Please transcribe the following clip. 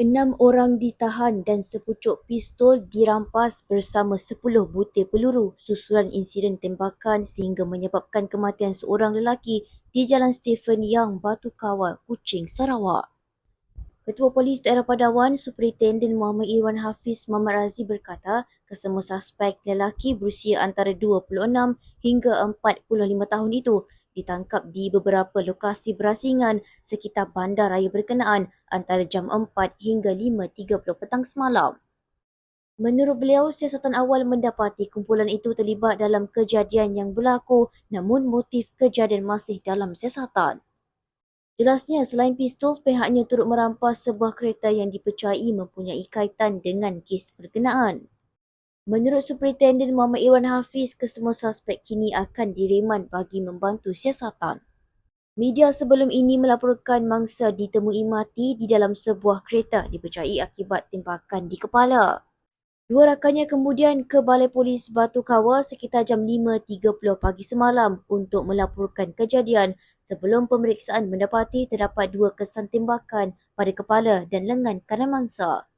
Enam orang ditahan dan sepucuk pistol dirampas bersama sepuluh butir peluru susulan insiden tembakan sehingga menyebabkan kematian seorang lelaki di Jalan Stephen Yang, Batu Kawal, Kuching, Sarawak. Ketua Polis Daerah Padawan, Superintenden Muhammad Irwan Hafiz Muhammad Razi berkata, kesemua suspek lelaki berusia antara 26 hingga 45 tahun itu ditangkap di beberapa lokasi berasingan sekitar bandar raya berkenaan antara jam 4 hingga 5.30 petang semalam. Menurut beliau, siasatan awal mendapati kumpulan itu terlibat dalam kejadian yang berlaku namun motif kejadian masih dalam siasatan. Jelasnya, selain pistol, pihaknya turut merampas sebuah kereta yang dipercayai mempunyai kaitan dengan kes berkenaan. Menurut Superintenden Muhammad Iwan Hafiz, kesemua suspek kini akan direman bagi membantu siasatan. Media sebelum ini melaporkan mangsa ditemui mati di dalam sebuah kereta dipercayai akibat tembakan di kepala. Dua rakannya kemudian ke Balai Polis Batu Kawal sekitar jam 5.30 pagi semalam untuk melaporkan kejadian sebelum pemeriksaan mendapati terdapat dua kesan tembakan pada kepala dan lengan kanan mangsa.